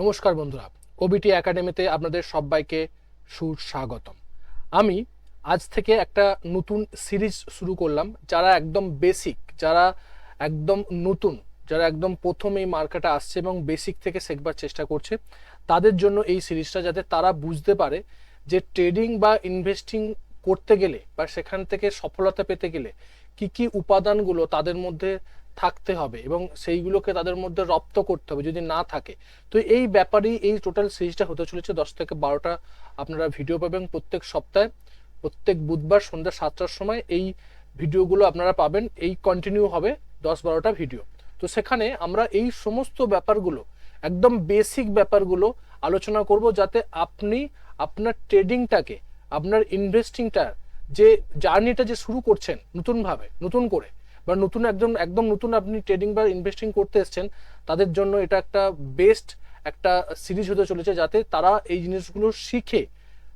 নমস্কার বন্ধুরা ওবিটি একাডেমিতে আপনাদের সবাইকে সুস্বাগতম। আমি আজ থেকে একটা নতুন সিরিজ শুরু করলাম, যারা একদম বেসিক যারা একদম নতুন, যারা একদম প্রথম এই মার্কেটে আসছে এবং বেসিক থেকে শেখবার চেষ্টা করছে, তাদের জন্য এই সিরিজটা যাতে তারা বুঝতে পারে যে ট্রেডিং বা ইনভেস্টিং করতে গেলে বা সেখান থেকে সফলতা পেতে গেলে কি কি উপাদানগুলো তাদের মধ্যে থাকতে হবে এবং সেইগুলোকে তাদের মধ্যে রপ্ত করতে হবে যদি না থাকে। তো এই ব্যাপারেই এই টোটাল সিরিজটা হতে চলেছে দশ থেকে বারোটা আপনারা ভিডিও পাবেন প্রত্যেক সপ্তাহে। প্রত্যেক বুধবার সন্ধ্যা সাতটার সময় এই ভিডিওগুলো আপনারা পাবেন। এই কন্টিনিউ হবে দশ বারোটা ভিডিও তো সেখানে আমরা এই সমস্ত ব্যাপারগুলো, একদম বেসিক ব্যাপারগুলো আলোচনা করব যাতে আপনি আপনার ট্রেডিংটাকে আপনার ইনভেস্টিংটা যে জার্নিটা যে শুরু করছেন নতুনভাবে, নতুন করে বা নতুন একজন, একদম নতুন আপনি ট্রেডিং বা ইনভেস্টিং করতে এসছেন, তাদের জন্য এটা একটা বেস্ট একটা সিরিজ হতে চলেছে যাতে তারা এই জিনিসগুলো শিখে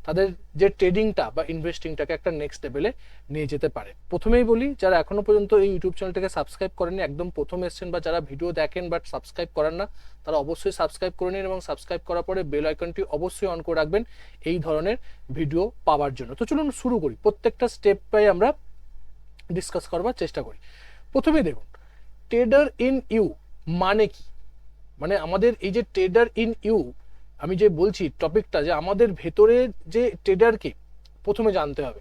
তাদের যে ট্রেডিংটা বা ইনভেস্টিংটাকে একটা নেক্সট লেভেলে নিয়ে যেতে পারে। প্রথমেই বলি, যারা এখনও পর্যন্ত এই ইউটিউব চ্যানেলটাকে সাবস্ক্রাইব করেনি একদম প্রথম এসছেন বা যারা ভিডিও দেখেন বাট সাবস্ক্রাইব করেন না, তারা অবশ্যই সাবস্ক্রাইব করে নিন এবং সাবস্ক্রাইব করার পরে বেল আইকনটি অবশ্যই অন করে রাখবেন এই ধরনের ভিডিও পাওয়ার জন্য। তো চলুন শুরু করি। প্রত্যেকটা স্টেপ পাই আমরা ডিসকাস করবার চেষ্টা করি। প্রথমে দেখুন ট্রেডার ইন ইউ মানে কি? মানে আমাদের এই যে ট্রেডার ইন ইউ আমি যে বলছি টপিকটা যে আমাদের ভেতরে যে ট্রেডারকে প্রথমে জানতে হবে,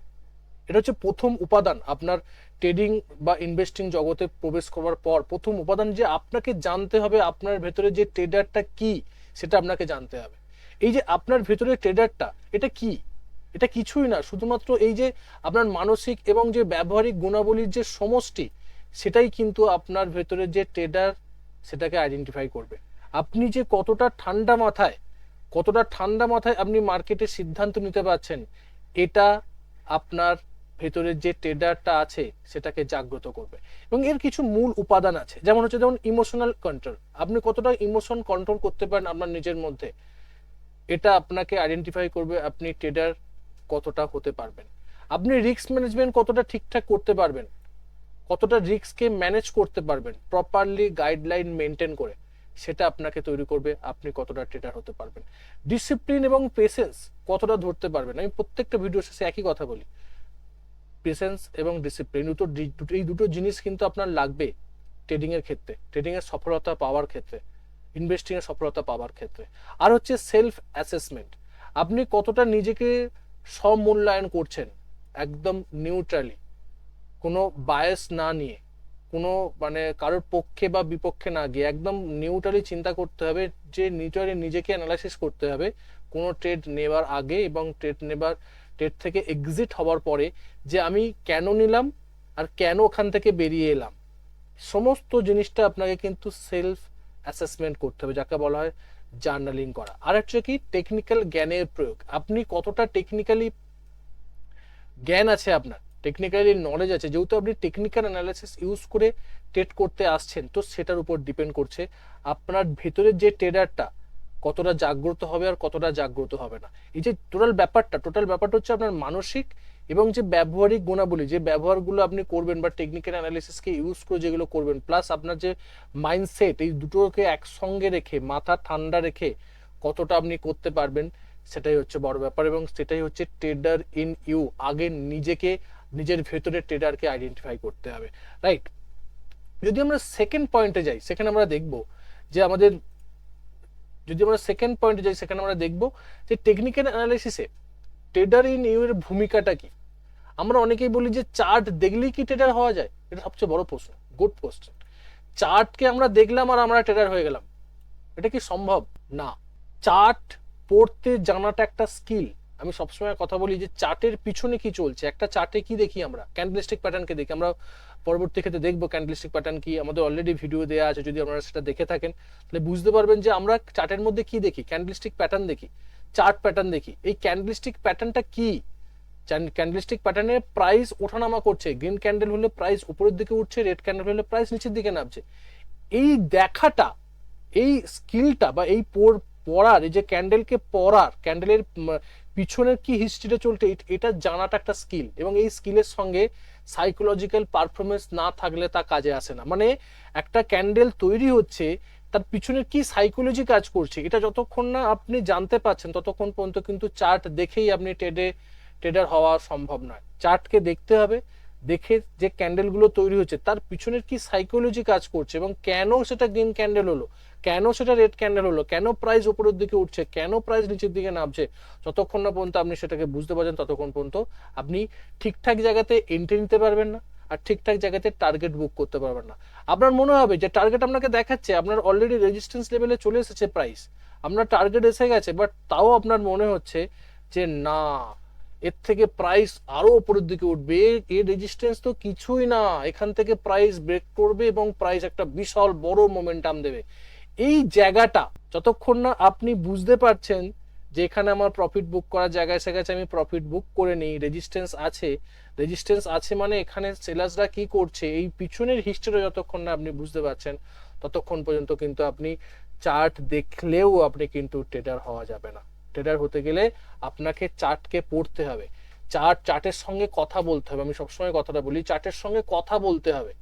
এটা হচ্ছে প্রথম উপাদান। আপনার ট্রেডিং বা ইনভেস্টিং জগতে প্রবেশ করবার পর প্রথম উপাদান যে আপনাকে জানতে হবে আপনার ভেতরে যে ট্রেডারটা কি, সেটা আপনাকে জানতে হবে। এই যে আপনার ভেতরে ট্রেডারটা এটা কি? এটা কিছুই না, শুধুমাত্র এই যে আপনার মানসিক এবং যে ব্যবহারিক গুণাবলীর যে সমষ্টি, সেটাই কিন্তু আপনার ভেতরে যে ট্রেডার সেটাকে আইডেন্টিফাই করবে। আপনি যে কতটা ঠান্ডা মাথায়, কতটা ঠান্ডা মাথায় আপনি মার্কেটে সিদ্ধান্ত নিতে পারছেন, এটা আপনার ভেতরের যে ট্রেডারটা আছে সেটাকে জাগ্রত করবে। এবং এর কিছু মূল উপাদান আছে, যেমন হচ্ছে যেমন ইমোশনাল কন্ট্রোল আপনি কতটা ইমোশন কন্ট্রোল করতে পারেন আপনার নিজের মধ্যে, এটা আপনাকে আইডেন্টিফাই করবে, আপনি ট্রেডার কতটা হতে পারবেন? আপনি রিস্ক ম্যানেজমেন্ট কতটা ঠিকঠাক করতে পারবেন? কতটা রিস্ককে ম্যানেজ করতে পারবেন? প্রপারলি গাইডলাইন মেনটেন করে সেটা আপনাকে তৈরি করবে, আপনি কতটা ট্রেডার হতে পারবেন। ডিসিপ্লিন এবং পেশেন্স কতটা ধরতে পারবেন? আমি প্রত্যেকটা ভিডিও শেষে একই কথা বলি। পেশেন্স এবং ডিসিপ্লিন দুটো এই দুটো জিনিস কিন্তু আপনার লাগবে ট্রেডিং এর ক্ষেত্রে। ট্রেডিং এর সফলতা পাওয়ার ক্ষেত্রে ইনভেস্টিং এর সফলতা পাওয়ার ক্ষেত্রে। আর হচ্ছে সেলফ অ্যাসেসমেন্ট আপনি কতটা নিজেকে সমূল্যায়ন করছেন একদম নিউট্রালি কোনো বায়াস না নিয়ে, কোনো মানে কারোর পক্ষে বা বিপক্ষে না গিয়ে একদম নিউট্রালি চিন্তা করতে হবে, যে নিউট্রালি নিজেকে অ্যানালাইসিস করতে হবে, কোনো ট্রেড নেবার আগে এবং ট্রেড নেবার ট্রেড থেকে এক্সিট হওয়ার পরে যে আমি কেন নিলাম আর কেন ওখান থেকে বেরিয়ে এলাম। সমস্ত জিনিসটা আপনাকে কিন্তু সেলফ অ্যাসেসমেন্ট করতে হবে, যাকে বলা হয় জার্নালিং করা। আর হচ্ছে কি টেকনিক্যাল জ্ঞানের প্রয়োগ। আপনি কতটা টেকনিক্যালি জ্ঞান আছে আপনার? টেকনিক্যালি নলেজ আছে। যেহেতু আপনি টেকনিক্যাল অ্যানালাইসিস ইউজ করে ট্রেড করতে আসছেন, তো সেটার উপর ডিপেন্ড করছে। আপনার ভেতরের যে ট্রেডারটা কতটা জাগ্রত হবে আর কতটা জাগ্রত হবে না। এই যে টোটাল ব্যাপারটা টোটাল ব্যাপারটা হচ্ছে আপনার মানসিক এবং যে ব্যবহারিক গুণাবলী, যে ব্যবহারগুলো আপনি করবেন বা টেকনিক্যাল অ্যানালিসিসকে ইউজ করে যেগুলো করবেন প্লাস আপনার যে মাইন্ডসেট এই দুটোকে একসঙ্গে রেখে, মাথা ঠান্ডা রেখে কতটা আপনি করতে পারবেন, সেটাই হচ্ছে বড় ব্যাপার এবং সেটাই হচ্ছে ট্রেডার ইন ইউ আগে নিজেকে, নিজের ভেতরে ট্রেডারকে আইডেন্টিফাই করতে হবে রাইট যদি আমরা সেকেন্ড পয়েন্টে যাই, সেখানে আমরা দেখব যে আমাদের, যদি আমরা সেকেন্ড পয়েন্টে যাই, সেখানে আমরা দেখব যে টেকনিক্যাল অ্যানালাইসিসে ট্রেডার ইন ইউ এর ভূমিকাটা কি? আমরা অনেকেই বলি যে চার্ট দেখলেই কি ট্রেডার হওয়া যায়? এটা সবচেয়ে বড় প্রশ্ন গুড কোশ্চেন চার্টকে আমরা দেখলাম আর আমরা ট্রেডার হয়ে গেলাম। এটা কি সম্ভব? না। চার্ট পড়তে জানাটা একটা স্কিল আমি সবসময় কথা বলি যে চার্টের পিছনে কি চলছে? একটা চার্টে কি দেখি আমরা? ক্যান্ডেলস্টিক প্যাটার্নকে দেখি। আমরা পরবর্তী ক্ষেত্রে দেখব ক্যান্ডেলস্টিক প্যাটার্ন কি। আমাদের অলরেডি ভিডিও দেওয়া আছে, যদি আপনারা সেটা দেখে থাকেন, তাহলে বুঝতে পারবেন যে আমরা চার্টের মধ্যে কি দেখি? ক্যান্ডেলস্টিক প্যাটার্ন দেখি। চার্ট প্যাটার্ন দেখি। এই ক্যান্ডেলস্টিক প্যাটার্নটা কি? ক্যান্ডেলস্টিক প্যাটার্নের প্রাইস ওঠানামা করছে। গ্রিন ক্যান্ডেল হলে প্রাইস উপরের দিকে উঠছে রেড ক্যান্ডেল হলে প্রাইস নিচের দিকে নামছে। এই দেখাটা, এই স্কিলটা বা এই পড়ার, এই যে ক্যান্ডেলকে পড়ার ক্যান্ডেলের পিছনের কি হিস্ট্রিটা চলছে, এটা জানাটা একটা স্কিল এবং এই স্কিলের সঙ্গে সাইকোলজিক্যাল পারফরমেন্স না থাকলে তা কাজে আসে না। মানে একটা ক্যান্ডেল তৈরি হচ্ছে তার পিছনে কি সাইকোলজি কাজ করছে? এটা যতক্ষণ না আপনি জানতে পারছেন ততক্ষণ পর্যন্ত কিন্তু চার্ট দেখেই আপনি ট্রেডে ট্রেডার হওয়া সম্ভব নয়। চার্টকে দেখতে হবে, দেখে যে ক্যান্ডেলগুলো তৈরি হচ্ছে, তার পিছনের কি সাইকোলজি কাজ করছে এবং কেন সেটা গ্রিন ক্যান্ডেল হলো? কেন সেটা রেড ক্যান্ডেল হলো? কেন প্রাইস উপরের দিকে উঠছে? কেন প্রাইস নিচের দিকে নামছে? যতক্ষণ না পর্যন্ত আপনি সেটাকে বুঝতে পারছেন, ততক্ষণ পর্যন্ত আপনি ঠিকঠাক জায়গাতে এন্ট্রি নিতে পারবেন না। আর ঠিকঠাক জায়গাতে টার্গেট বুক করতে পারবেন না। আপনার মনে হবে যে টার্গেট আপনাকে দেখাচ্ছে, আপনার অলরেডি রেজিস্ট্যান্স লেভেলে চলে এসেছে প্রাইস আপনার টার্গেট এসে গেছে বাট তাও আপনার মনে হচ্ছে যে না, এর থেকে প্রাইস আরও উপরের দিকে উঠবে। এর রেজিস্ট্যান্স তো কিছুই না। এখান থেকে প্রাইস ব্রেক করবে এবং প্রাইস একটা বিশাল বড় মোমেন্টাম দেবে। এই জায়গাটা, যতক্ষণ না আপনি বুঝতে পারছেন যে এখানে আমার প্রফিট বুক করার জায়গায় গেছে, আমি প্রফিট বুক করে নিই। রেজিস্ট্যান্স আছে। রেজিস্ট্যান্স আছে মানে এখানে সেলার্সরা কি করছে? এই পিছনের হিস্ট্রি যতক্ষণ না আপনি বুঝতে পারছেন, ততক্ষণ পর্যন্ত কিন্তু আপনি চার্ট দেখলেও আপনি কিন্তু ট্রেডার হওয়া যাবে না। ট্রেডার হতে গেলে আপনাকে চার্টকে পড়তে হবে। চার্ট চার্টের সঙ্গে কথা বলতে হবে। আমি সবসময় কথাটা বলি চার্টের সঙ্গে কথা বলতে হবে।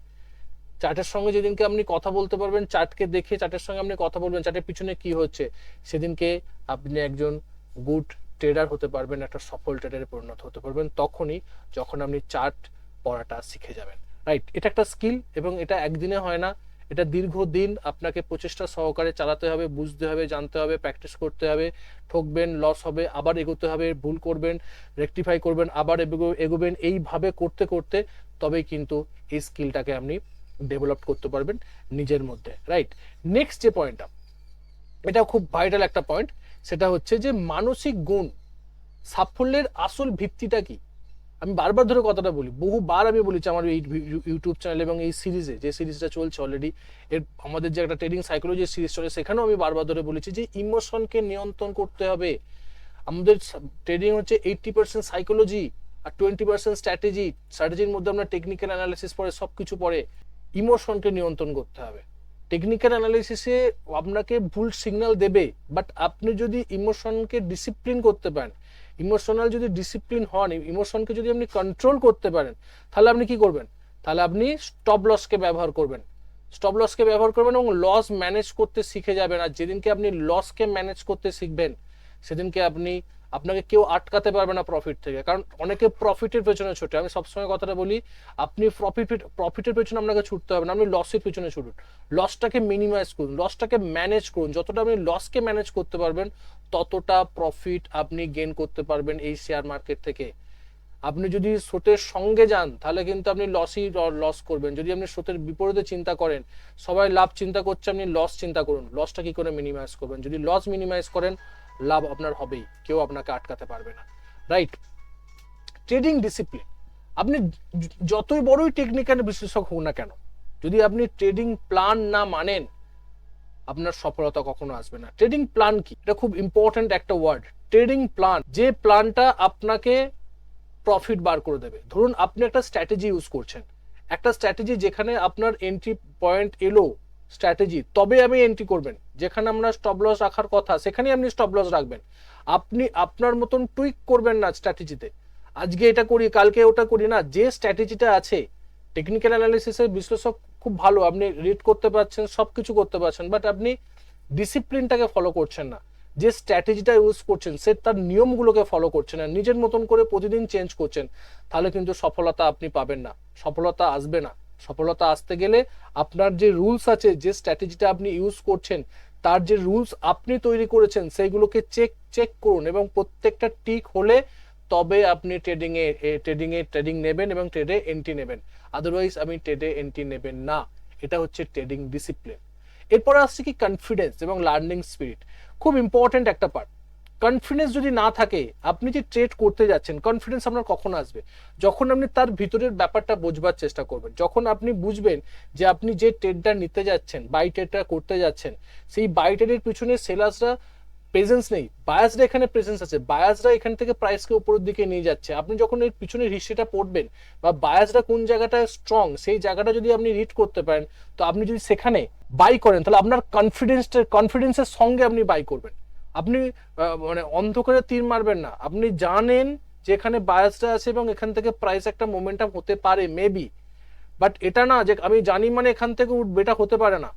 চার্টের সঙ্গে যেদিনকে আপনি কথা বলতে পারবেন চার্টকে দেখে চার্টের সঙ্গে আপনি কথা বলবেন চার্টের পিছনে কি হচ্ছে, সেদিনকে আপনি একজন গুড ট্রেডার হতে পারবেন, একটা সফল ট্রেডারে পরিণত হতে পারবেন, তখনই যখন আপনি চার্ট পড়াটা শিখে যাবেন। রাইট এটা একটা স্কিল এবং এটা একদিনে হয় না, এটা দীর্ঘদিন আপনাকে প্রচেষ্টা সহকারে চালাতে হবে, বুঝতে হবে, জানতে হবে প্র্যাকটিস করতে হবে, ঠকবেন লস হবে, আবার এগোতে হবে, ভুল করবেন রেকটিফাই করবেন, আবার এগো- এগোবেন, এইভাবে করতে করতে তবেই কিন্তু এই স্কিলটাকে আপনি ডেভেলপ করতে পারবেন নিজের মধ্যে রাইট নেক্সট যে পয়েন্টটা এটা খুব ভাইটাল একটা পয়েন্ট সেটা হচ্ছে যে মানসিক গুণ, সাফল্যের আসল ভিত্তিটা কি? আমি বারবার ধরে কথাটা বলি, বহুবার আমি বলেছি আমার এই ইউটিউব চ্যানেল এবং এই সিরিজে যে সিরিজটা চলছে অলরেডি এর আমাদের যে একটা ট্রেডিং সাইকোলজি সিরিজ চলে, সেখানেও আমি বারবার ধরে বলেছি যে ইমোশনকে নিয়ন্ত্রণ করতে হবে। আমাদের ট্রেডিং হচ্ছে এইটটি পার্সেন্ট সাইকোলজি আর টোয়েন্টি পার্সেন্ট স্ট্র্যাটেজি স্ট্র্যাটেজির মধ্যে আপনার টেকনিক্যাল অ্যানালিসিস পড়ে সব কিছু পড়ে ইমোশনকে নিয়ন্ত্রণ করতে হবে। টেকনিক্যাল অ্যানালিসিসে আপনাকে ভুল সিগন্যাল দেবে বাট আপনি যদি ইমোশনকে ডিসিপ্লিন করতে পারেন ইমোশনাল যদি ডিসিপ্লিন হন ইমোশনকে যদি আপনি কন্ট্রোল করতে পারেন, তাহলে আপনি কি করবেন? তাহলে আপনি স্টপ লসকে ব্যবহার করবেন। স্টপ লসকে ব্যবহার করবেন এবং লস ম্যানেজ করতে শিখে যাবেন। আর যেদিনকে আপনি লসকে ম্যানেজ করতে শিখবেন, সেদিনকে আপনি আপনাকে কেউ আটকাতে পারবে না প্রফিট থেকে। কারণ অনেকে প্রফিটের পেছনে ছুটে। আমি সবসময় কথাটা বলি, আপনি প্রফিট প্রফিটের পেছনে আপনাকে ছুটতে হবে না। আপনি লসের পেছনে ছুটুন। লসটাকে মিনিমাইজ করুন। লসটাকে ম্যানেজ করুন। যতটা আপনি লসকে ম্যানেজ করতে পারবেন, ততটা প্রফিট আপনি গেন করতে পারবেন এই শেয়ার মার্কেট থেকে। আপনি যদি স্রোতের সঙ্গে যান, তাহলে কিন্তু আপনি লসই লস করবেন। যদি আপনি স্রোতের বিপরীতে চিন্তা করেন, সবাই লাভ চিন্তা করছে, আপনি লস চিন্তা করুন। লসটা কি করে মিনিমাইজ করবেন? যদি লস মিনিমাইজ করেন, লাভ আপনার হবেই। কেউ আপনাকে আটকাতে পারবে না। রাইট ট্রেডিং ডিসিপ্লিন আপনি যতই বড়ই টেকনিক্যাল বিশ্লেষক হোক না কেন, যদি আপনি ট্রেডিং প্ল্যান না মানেন, আপনার সফলতা কখনো আসবে না। ট্রেডিং প্ল্যান কি? এটা খুব ইম্পর্ট্যান্ট একটা ওয়ার্ড ট্রেডিং প্ল্যান যে প্ল্যানটা আপনাকে প্রফিট বার করে দেবে। ধরুন আপনি একটা স্ট্র্যাটেজি ইউজ করছেন। একটা স্ট্র্যাটেজি যেখানে আপনার এন্ট্রি পয়েন্ট এলো স্ট্র্যাটেজি তবে আপনি এন্ট্রি করবেন। যেখানে আপনার স্টপ লস রাখার কথা, সেখানেই আপনি স্টপ লস রাখবেন। আপনি আপনার মতন টুইক করবেন না স্ট্র্যাটেজিতে আজকে এটা করি, কালকে ওটা করি না, যে স্ট্র্যাটেজিটা আছে টেকনিক্যাল অ্যানালিসিসের বিশ্লেষক খুব ভালো, আপনি রিড করতে পারছেন সব কিছু করতে পারছেন বাট আপনি ডিসিপ্লিনটাকে ফলো করছেন না। যে স্ট্র্যাটেজিটা ইউজ করছেন, সে তার নিয়মগুলোকে ফলো করছেন না নিজের মতন করে প্রতিদিন চেঞ্জ করছেন, তাহলে কিন্তু সফলতা আপনি পাবেন না। সফলতা আসবে না। সফলতা আসতে গেলে আপনার যে রুলস আছে, যে স্ট্র্যাটেজিটা আপনি ইউজ করছেন, তার যে রুলস আপনি তৈরি করেছেন, সেইগুলোকে চেক চেক করুন এবং প্রত্যেকটা ঠিক হলে তবে আপনি ট্রেডিং এ ট্রেডিং এ ট্রেডিং নেবেন এবং ট্রেডে এন্ট্রি নেবেন। আদারওয়াইজ আমি ট্রেডে এন্ট্রি নেবেন না। এটা হচ্ছে ট্রেডিং ডিসিপ্লিন এরপর আসছে কি কনফিডেন্স এবং লার্নিং স্পিরিট খুব ইম্পর্টেন্ট একটা পার্ট কনফিডেন্স যদি না থাকে, আপনি যে ট্রেড করতে যাচ্ছেন কনফিডেন্স আপনার কখন আসবে? যখন আপনি তার ভিতরের ব্যাপারটা বোঝবার চেষ্টা করবেন। যখন আপনি বুঝবেন যে আপনি যে ট্রেডটা নিতে যাচ্ছেন বাই ট্রেডটা করতে যাচ্ছেন, সেই বাই ট্রেডের পিছনে সেলার্সরা প্রেজেন্স নেই। বায়াসরা এখানে প্রেজেন্স আছে। বায়াসরা এখান থেকে প্রাইসকে উপরের দিকে নিয়ে যাচ্ছে। আপনি যখন এর পিছনের হিস্ট্রিটা পড়বেন বা বায়াসরা কোন জায়গাটা স্ট্রং সেই জায়গাটা যদি আপনি রিড করতে পারেন, তো আপনি যদি সেখানে বাই করেন, তাহলে আপনার কনফিডেন্সটা কনফিডেন্সের সঙ্গে আপনি বাই করবেন। আপনি মানে অন্ধকারে তীর মারবেন না। আপনি জানেন যে এখানে বায়াসটা আছে এবং এখান থেকে প্রাইস একটা মোমেন্টাম হতে পারে মেবি বাট এটা না যে আমি জানি মানে এখান থেকে উঠবে, এটা হতে পারে না।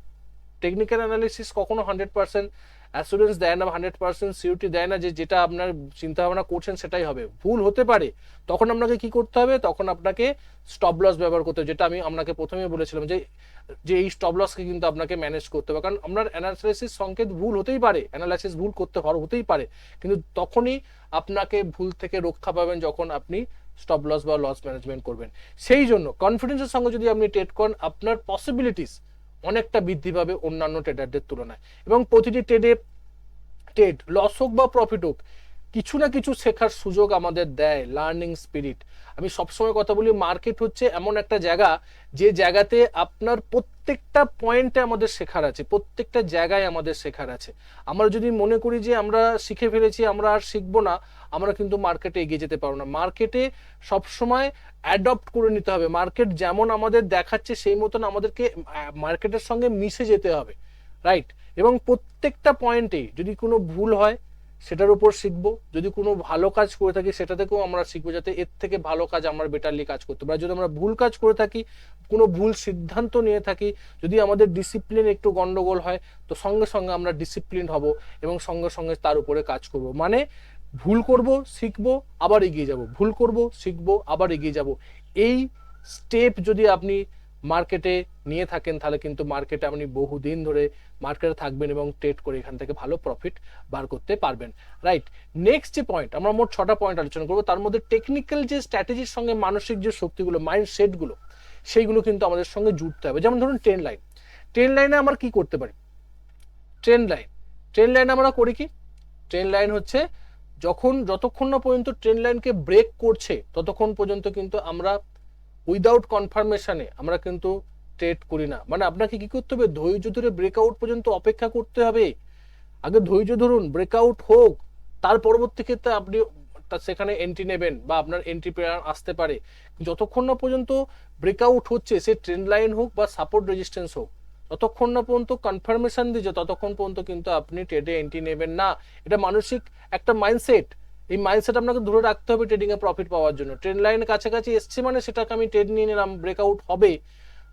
টেকনিক্যাল অ্যানালিসিস কখনো হান্ড্রেড পার্সেন্ট অ্যাসুরেন্স দেয় না হান্ড্রেড পার্সেন্ট সিউরিটি দেয় না যে যেটা আপনার চিন্তা ভাবনা করছেন সেটাই হবে। ভুল হতে পারে, তখন আপনাকে কি করতে হবে? তখন আপনাকে স্টপ লস ব্যবহার করতে হবে, যেটা আমি আপনাকে প্রথমে বলেছিলাম যে যে এই স্টপ লসকে কিন্তু আপনাকে ম্যানেজ করতে হবে। কারণ আপনার অ্যানালাইসিস সংকেত ভুল হতেই পারে অ্যানালাইসিস ভুল করতে হতেই পারে, কিন্তু তখনই আপনাকে ভুল থেকে রক্ষা পাবেন যখন আপনি স্টপ লস বা লস ম্যানেজমেন্ট করবেন। সেই জন্য কনফিডেন্সের সঙ্গে যদি আপনি ট্রেড করেন, আপনার পসিবিলিটিস অনেকটা বৃদ্ধি পাবে অন্যান্য ট্রেডারদের তুলনায়। এবং প্রতিটি ট্রেডে ট্রেড লস হোক বা প্রফিট হোক কিছু না কিছু শেখার সুযোগ আমাদের দেয় লার্নিং স্পিরিট আমি সবসময় কথা বলি মার্কেট হচ্ছে এমন একটা জায়গা, যে জায়গাতে আপনার প্রত্যেকটা পয়েন্টে আমাদের শেখার আছে, প্রত্যেকটা জায়গায় আমাদের শেখার আছে। আমরা যদি মনে করি যে আমরা শিখে ফেলেছি, আমরা আর শিখব না, আমরা কিন্তু মার্কেটে এগিয়ে যেতে পারব না। মার্কেটে সবসময় অ্যাডপ্ট করে নিতে হবে। মার্কেট যেমন আমাদের দেখাচ্ছে, সেই মতন আমাদেরকে মার্কেটের সঙ্গে মিশে যেতে হবে রাইট এবং প্রত্যেকটা পয়েন্টে যদি কোনো ভুল হয় সেটার উপর শিখব। যদি কোনো ভালো কাজ করে থাকি, সেটা থেকেও আমরা শিখব যাতে এর থেকে ভালো কাজ আমরা বেটারলি কাজ করতে পারি। যদি আমরা ভুল কাজ করে থাকি, কোনো ভুল সিদ্ধান্ত নিয়ে থাকি, যদি আমাদের ডিসিপ্লিন একটু গন্ডগোল হয়, তো সঙ্গে সঙ্গে আমরা ডিসিপ্লিন হব এবং সঙ্গে সঙ্গে তার উপরে কাজ করব। মানে ভুল করব, শিখব, আবার এগিয়ে যাব। ভুল করব, শিখব, আবার এগিয়ে যাব। এই স্টেপ যদি আপনি মার্কেটে নিয়ে থাকেন, তাহলে কিন্তু মার্কেটে আপনি বহুদিন ধরে মার্কেটে থাকবেন এবং ট্রেড করে এখান থেকে ভালো প্রফিট বার করতে পারবেন। রাইট নেক্সট যে পয়েন্ট আমরা মোট ছটা পয়েন্ট আলোচনা করব। তার মধ্যে টেকনিক্যাল যে স্ট্র্যাটেজির সঙ্গে মানসিক যে শক্তিগুলো মাইন্ড সেটগুলো সেইগুলো কিন্তু আমাদের সঙ্গে জুড়তে হবে। যেমন ধরুন ট্রেন লাইন ট্রেন লাইনে আমরা কি করতে পারি? ট্রেন লাইন ট্রেন লাইন আমরা করি কি? ট্রেন লাইন হচ্ছে যখন, যতক্ষণ না পর্যন্ত ট্রেন লাইনকে ব্রেক করছে, ততক্ষণ পর্যন্ত কিন্তু আমরা উইদাউট কনফার্মেশনে আমরা কিন্তু ট্রেড করি না। মানে আপনাকে কি করতে হবে? ধৈর্য ধরে ব্রেকআউট পর্যন্ত অপেক্ষা করতে হবে। আগে ধৈর্য ধরুন ব্রেকআউট হোক, তার পরবর্তী ক্ষেত্রে আপনি সেখানে এন্ট্রি নেবেন বা আপনার এন্ট্রি আসতে পারে। যতক্ষণ না পর্যন্ত ব্রেকআউট হচ্ছে, সে ট্রেন্ড লাইন হোক বা সাপোর্ট রেজিস্ট্যান্স হোক, ততক্ষণ না পর্যন্ত কনফার্মেশন দিচ্ছে, ততক্ষণ পর্যন্ত কিন্তু আপনি ট্রেডে এন্ট্রি নেবেন না। এটা মানসিক একটা মাইন্ডসেট এই মাইন্ডসেট আপনাকে দূরে রাখতে হবে ট্রেডিং এ প্রফিট পাওয়ার জন্য। ট্রেন লাইনের কাছাকাছি এসছে মানে সেটাকে আমি ট্রেড নিয়ে নিলাম ব্রেকআউট হবে।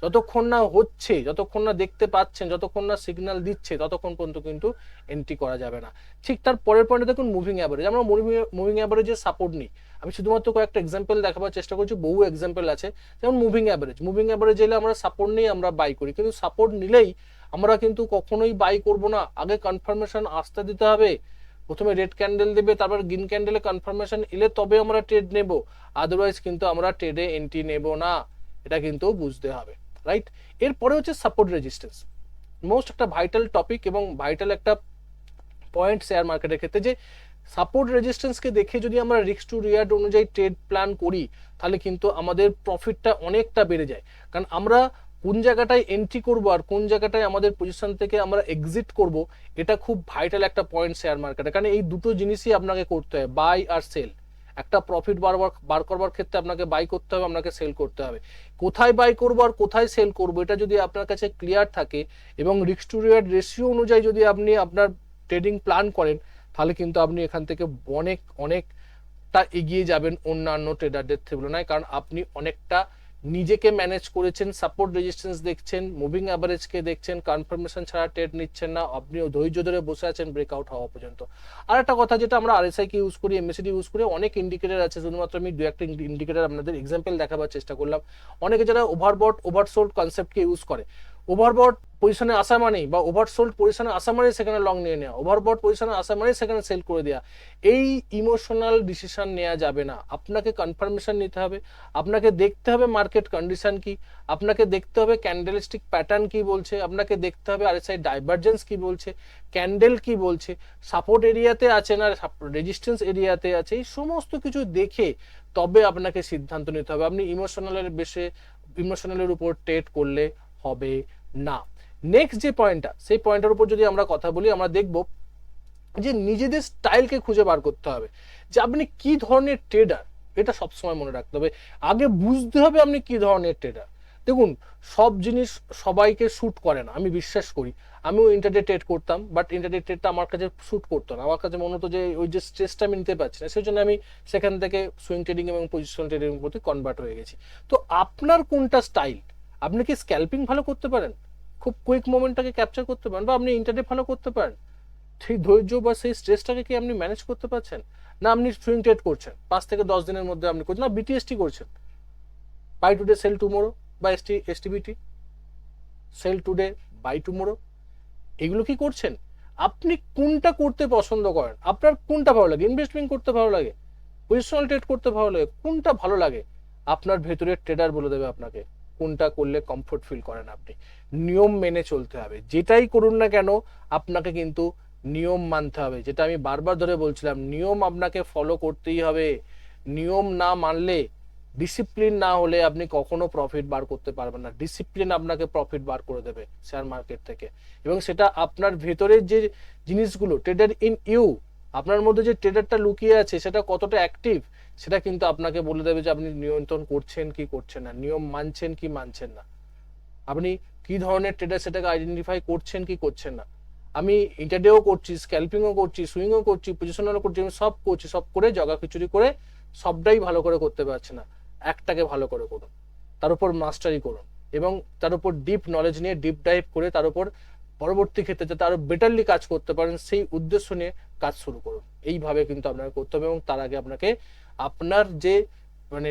যতক্ষণ না হচ্ছে, যতক্ষণ না দেখতে পাচ্ছেন, যতক্ষণ না সিগন্যাল দিচ্ছে, ততক্ষণ পর্যন্ত কিন্তু এন্ট্রি করা যাবে না। ঠিক তার পরের পয়েন্টে দেখুন মুভিং অ্যাভারেজ আমরা মুভিং অ্যাভারেজের সাপোর্ট নিই। আমি শুধুমাত্র কয়েকটা এক্সাম্পল দেখাবার চেষ্টা করছি, বহু এক্সাম্পল আছে। যেমন মুভিং অ্যাভারেজ মুভিং অ্যাভারেজ এলে আমরা সাপোর্ট নিয়ে আমরা বাই করি। কিন্তু সাপোর্ট নিলেই আমরা কিন্তু কখনোই বাই করব না। আগে কনফার্মেশন আসতে দিতে হবে। প্রথমে রেড ক্যান্ডেল দেবে, তারপর গ্রিন ক্যান্ডেলে কনফার্মেশন এলে তবে আমরা ট্রেড নেব। আদারওয়াইজ কিন্তু আমরা ট্রেডে এন্ট্রি নেব না। এটা কিন্তু বুঝতে হবে রাইট এরপরে হচ্ছে সাপোর্ট রেজিস্ট্যান্স মোস্ট একটা ভাইটাল টপিক এবং ভাইটাল একটা পয়েন্ট শেয়ার মার্কেটের ক্ষেত্রে যে সাপোর্ট রেজিস্ট্যান্সকে দেখে যদি আমরা রিক্স টু রিয়ার্ড অনুযায়ী ট্রেড প্ল্যান করি, তাহলে কিন্তু আমাদের প্রফিটটা অনেকটা বেড়ে যায়। কারণ আমরা কোন জায়গাটায় এন্ট্রি করব আর কোন জায়গাটায় আমাদের পজিশন থেকে আমরা এক্সিট করব, এটা খুব ভাইটাল একটা পয়েন্ট শেয়ার মার্কেটে কারণ এই দুটো জিনিসই আপনাকে করতে হয় বাই আর সেল একটা প্রফিট বারবার বার করবার ক্ষেত্রে আপনাকে বাই করতে হবে, আপনাকে সেল করতে হবে। কোথায় বাই করব আর কোথায় সেল করব, এটা যদি আপনার কাছে ক্লিয়ার থাকে এবং রিক্স টু রিয়ার্ড রেশিও অনুযায়ী যদি আপনি আপনার ট্রেডিং প্ল্যান করেন, তাহলে কিন্তু আপনি এখান থেকে অনেক, অনেকটা এগিয়ে যাবেন অন্যান্য ট্রেডারদের তুলনায়। কারণ আপনি অনেকটা নিজেকে ম্যানেজ করেছেন সাপোর্ট রেজিস্ট্যান্স দেখছেন মুভিং অ্যাভারেজকে দেখছেন কনফার্মেশন ছাড়া ট্রেড নিচ্ছেন না আপনি ধৈর্য ধরে বসে আছেন ব্রেকআউট হওয়া পর্যন্ত। আর একটা কথা যেটা আমরা আরএসআই কে ইউজ করি এমএসিডি ইউজ করি, অনেক ইন্ডিকেটার আছে, শুধুমাত্র আমি দু একটা ইন্ডিকেটার আপনাদের এক্সাম্পল দেখাবার চেষ্টা করলাম। অনেকে যারা ওভারবট ওভারসোল্ড কনসেপ্টকে ইউজ করে। ওভারবট পজিশনে আসা মানেই বা ওভারসোল্ড পজিশনে আসা মানেই সেখানে লং নিয়ে নেওয়া। ওভারবট পজিশনে আসা মানেই সেখানে সেল করে দেওয়া এই ইমোশনাল ডিসিশন নেওয়া যাবে না। আপনাকে কনফার্মেশন নিতে হবে। আপনাকে দেখতে হবে মার্কেট কন্ডিশন কি। আপনাকে দেখতে হবে ক্যান্ডেলস্টিক প্যাটার্ন কি বলছে। আপনাকে দেখতে হবে আরএসআই ডাইভারজেন্স কি বলছে। ক্যান্ডেল কি বলছে। সাপোর্ট এরিয়াতে আছে না রেজিস্ট্যান্স এরিয়াতে আছে। এই সমস্ত কিছু দেখে তবে আপনাকে সিদ্ধান্ত নিতে হবে। আপনি ইমোশনালের বেশে ইমোশনালের উপর ট্রেড করলে হবে না। নেক্সট যে পয়েন্টটা সেই পয়েন্টের উপর যদি আমরা কথা বলি, আমরা দেখব যে নিজেদের স্টাইলকে খুঁজে বার করতে হবে। যে আপনি কি ধরনের ট্রেডার এটা সবসময় মনে রাখতে হবে। আগে বুঝতে হবে আপনি কি ধরনের ট্রেডার দেখুন, সব জিনিস সবাইকে শ্যুট করে না, আমি বিশ্বাস করি। আমিও ইন্টারনেট ট্রেড করতাম বাট ইন্টারনেট ট্রেডটা আমার কাছে শ্যুট করতো না। আমার কাছে মনে হতো যে ওই যে স্ট্রেসটা আমি নিতে পারছি না সেই জন্য আমি সেখান থেকে সুইং ট্রেডিং এবং পজিশন ট্রেডিং প্রতি কনভার্ট হয়ে গেছি। তো আপনার কোনটা স্টাইল আপনি কি স্ক্যাল্পিং ভালো করতে পারেন? খুব কুইক মোমেন্টটাকে ক্যাপচার করতে পারেন বা আপনি ইন্টারনেট ভালো করতে পারেন। সেই ধৈর্য বা সেই স্ট্রেসটাকে কি আপনি ম্যানেজ করতে পারছেন? না, আপনি সুইং ট্রেড করছেন। পাঁচ থেকে দশ দিনের মধ্যে আপনি করছেন। না বিটিএসটি করছেন। বাই টুডে সেল টুমোরো বা ST STBT sell today buy tomorrow এগুলো কি করছেন? আপনি কোনটা করতে পছন্দ করেন? আপনার কোনটা ভালো লাগে? ইনভেস্টমেন্ট করতে ভালো লাগে? পজিশনাল ট্রেড করতে ভালো লাগে? কোনটা ভালো লাগে? আপনার ভেতরের ট্রেডার বলে দেবে আপনাকে। কোনটা করলে কমফোর্ট ফিল করেন আপনি। নিয়ম মেনে চলতে হবে। যেটাই করুন না কেন, আপনাকে কিন্তু নিয়ম মানতে হবে। যেটা আমি বারবার ধরে বলছিলাম, নিয়ম আপনাকে ফলো করতেই হবে। নিয়ম না মানলে ডিসিপ্লিন না হলে আপনি কখনো প্রফিট বার করতে পারবেন না। ডিসিপ্লিন আপনাকে প্রফিট বার করে দেবে শেয়ার মার্কেট থেকে। এবং সেটা আপনার ভেতরের যে জিনিসগুলো ট্রেডার ইন ইউ আপনার মধ্যে যে ট্রেডারটা লুকিয়ে আছে, সেটা কতটা অ্যাক্টিভ সেটা কিন্তু আপনাকে বলে দেবে যে আপনি নিয়ন্ত্রণ করছেন কি করছেন না, নিয়ম মানছেন কি মানছেন না। আপনি কি ধরনের ট্রেডার সেটাকে আইডেন্টিফাই করছেন কি করছেন না। আমি ইন্টারডেও করছি স্ক্যাল্পিংও করছি সুইংও করছি পজিশনালও করছি, আমি সব করছি, সব করে জগা খিচুড়ি করে সবটাই ভালো করে করতে পারছে না। একটাকে ভালো করে করুন, তার উপর মাস্টারি করুন এবং তার উপর ডিপ নলেজ নিয়ে ডিপ ডাইভ করে তার উপর পরবর্তী ক্ষেত্রে যাতে আরও বেটারলি কাজ করতে পারেন, সেই উদ্দেশ্য নিয়ে কাজ শুরু করুন। এইভাবে কিন্তু আপনাকে করতে হবে এবং তার আগে আপনাকে আপনার যে মানে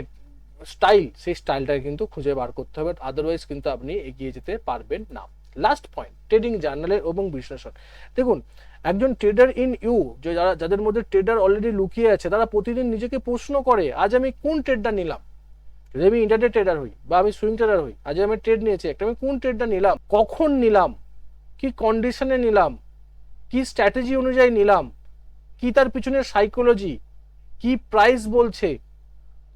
স্টাইল সেই স্টাইলটাকে কিন্তু খুঁজে বার করতে হবে আদারওয়াইজ কিন্তু আপনি এগিয়ে যেতে পারবেন না। লাস্ট পয়েন্ট ট্রেডিং জার্নালের এবং বিশ্লেষণ। দেখুন, একজন ট্রেডার ইন ইউ যে যারা, যাদের মধ্যে ট্রেডার অলরেডি লুকিয়ে আছে, তারা প্রতিদিন নিজেকে প্রশ্ন করে, আজ আমি কোন ট্রেডটা নিলাম? যদি আমি ইন্টারনেট ট্রেডার হই, বা আমি সুইং ট্রেডার হই, আজ আমি ট্রেড নিয়েছি, একটা আমি কোন ট্রেডটা নিলাম? কখন নিলাম? কি কন্ডিশনে নিলাম? কি স্ট্র্যাটেজি অনুযায়ী নিলাম? কি তার পিছনের সাইকোলজি কি প্রাইস বলছে?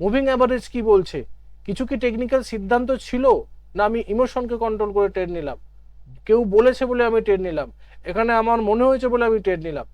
মুভিং অ্যাভারেজ কি বলছে? কিছু কি টেকনিক্যাল সিদ্ধান্ত ছিল? না, আমি ইমোশনকে কন্ট্রোল করে ট্রেড নিলাম। কেউ বলেছে বলে আমি ট্রেড নিলাম। এখানে আমার মনে হয়েছে বলে আমি ট্রেড নিলাম।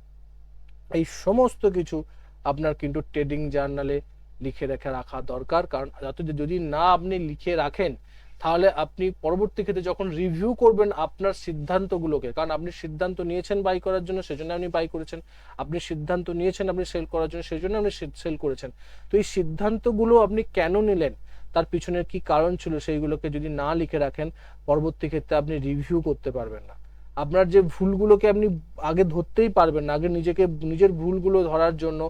এই সমস্ত কিছু আপনার কিন্তু ট্রেডিং জার্নালে লিখে রেখে রাখা দরকার। কারণ, যাতে যদি না আপনি লিখে রাখেন তাহলে আপনি পরবর্তী ক্ষেত্রে যখন রিভিউ করবেন আপনার সিদ্ধান্তগুলোকে, কারণ আপনি সিদ্ধান্ত নিয়েছেন বাই করার জন্য, সেজন্য আপনি বাই করেছেন। আপনি সিদ্ধান্ত নিয়েছেন, আপনি সেল করার জন্য সেই জন্য আপনি সেল করেছেন। তো এই সিদ্ধান্তগুলো আপনি কেন নিলেন? তার পিছনের কি কারণ ছিল, সেইগুলোকে যদি না লিখে রাখেন, পরবর্তী ক্ষেত্রে আপনি রিভিউ করতে পারবেন না। আপনার যে ভুলগুলোকে আপনি আগে ধরতেই পারবেন না, আগে নিজেকে, নিজের ভুলগুলো ধরার জন্য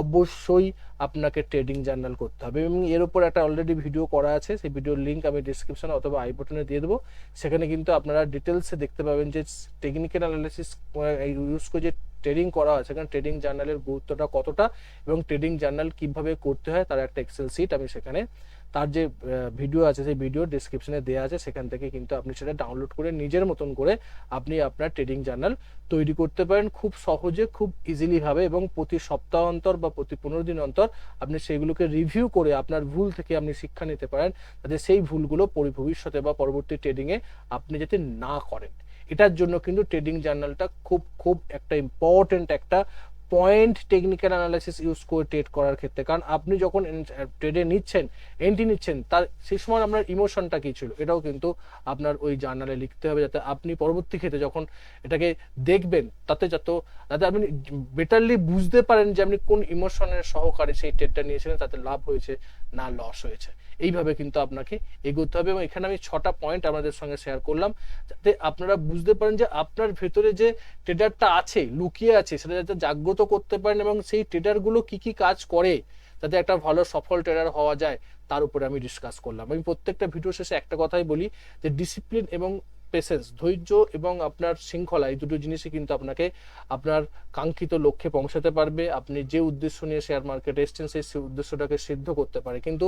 অবশ্যই আপনাকে ট্রেডিং জার্নাল করতে হবে এবং এর উপর একটা অলরেডি ভিডিও করা আছে, সেই ভিডিওর লিঙ্ক আমি ডিসক্রিপশন অথবা আই বটনে দিয়ে দেবো। সেখানে কিন্তু আপনারা ডিটেলসে দেখতে পাবেন যে টেকনিক্যাল অ্যানালিসিস ইউজ করে যে ট্রেডিং করা হয় সেখানে ট্রেডিং জার্নালের গুরুত্বটা কতটা এবং ট্রেডিং জার্নাল কীভাবে করতে হয়, তার একটা এক্সেল সিট আমি সেখানে তার যে ভিডিও আছে, সেই ভিডিও ডিসক্রিপশনে দেওয়া আছে, সেখান থেকে কিন্তু আপনি সেটা ডাউনলোড করে নিজের মতন করে আপনি আপনার ট্রেডিং জার্নাল তৈরি করতে পারেন। খুব সহজে, খুব ইজিলিভাবে এবং প্রতি সপ্তাহ অন্তর বা প্রতি পনেরো দিন অন্তর আপনি সেইগুলোকে রিভিউ করে আপনার ভুল থেকে আপনি শিক্ষা নিতে পারেন যাতে সেই ভুলগুলো ভবিষ্যতে বা পরবর্তী ট্রেডিংয়ে আপনি যাতে না করেন। এটার জন্য কিন্তু ট্রেডিং জার্নালটা খুব খুব একটা ইম্পর্টেন্ট একটা পয়েন্ট টেকনিক্যাল অ্যানালাইসিস ইউজ করে ট্রেড করার ক্ষেত্রে। কারণ আপনি যখন ট্রেডে নিচ্ছেন এন্ট্রি নিচ্ছেন, তার সেই সময় আপনার ইমোশনটা কী ছিল? এটাও কিন্তু আপনার ওই জার্নালে লিখতে হবে যাতে আপনি পরবর্তী ক্ষেত্রে যখন এটাকে দেখবেন, তাতে যত যাতে আপনি বেটারলি বুঝতে পারেন যে আপনি কোন ইমোশনের সহকারে সেই ট্রেডটা নিয়েছিলেন, তাতে লাভ হয়েছে না লস হয়েছে। এইভাবে কিন্তু আপনাকে এগোতে হবে এবং এখানে আমি ছটা পয়েন্ট আপনাদের সঙ্গে শেয়ার করলাম, যাতে আপনারা বুঝতে পারেন যে আপনার ভেতরে যে ট্রেডারটা আছে, লুকিয়ে আছে, সেটা যাতে জাগ্রত করতে পারেন এবং সেই ট্রেডারগুলো কি কি কাজ করে, যাতে একটা ভালো সফল ট্রেডার হওয়া যায়, তার উপরে আমি ডিসকাস করলাম। আমি প্রত্যেকটা ভিডিও শেষে একটা কথাই বলি যে ডিসিপ্লিন এবং পেশেন্স, ধৈর্য এবং আপনার শৃঙ্খলা, এই দুটো জিনিসই কিন্তু আপনাকে আপনার কাঙ্ক্ষিত লক্ষ্যে পৌঁছাতে পারবে। আপনি যে উদ্দেশ্য নিয়ে শেয়ার মার্কেটে এসছেন, সেই উদ্দেশ্যটাকে সিদ্ধ করতে পারে। কিন্তু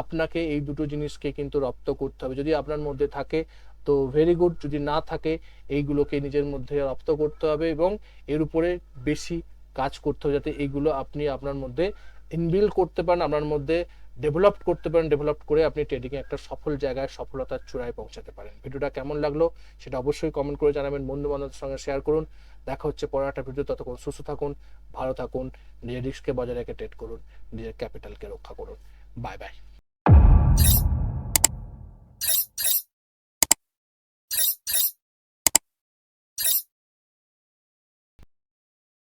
আপনাকে এই দুটো জিনিসকে কিন্তু রপ্ত করতে হবে। যদি আপনার মধ্যে থাকে, তো ভেরি গুড যদি না থাকে, এইগুলোকে নিজের মধ্যে রপ্ত করতে হবে এবং এর উপরে বেশি কাজ করতে হবে যাতে এইগুলো আপনি আপনার মধ্যে ইনবিল করতে পারেন, আপনার মধ্যে ডেভেলপ করতে পারেন ডেভেলপ করে আপনি ট্রেডিংয়ে একটা সফল জায়গায় সফলতার চূড়ায় পৌঁছাতে পারেন। ভিডিওটা কেমন লাগল সেটা অবশ্যই কমেন্ট করে জানাবেন বন্ধু বান্ধবের সঙ্গে শেয়ার করুন। দেখা হচ্ছে পরে একটা ভিডিও ততক্ষণ সুস্থ থাকুন, ভালো থাকুন, নিজের রিস্ককে বজায় রেখে ট্রেড করুন, নিজের ক্যাপিটালকে রক্ষা করুন। Bye bye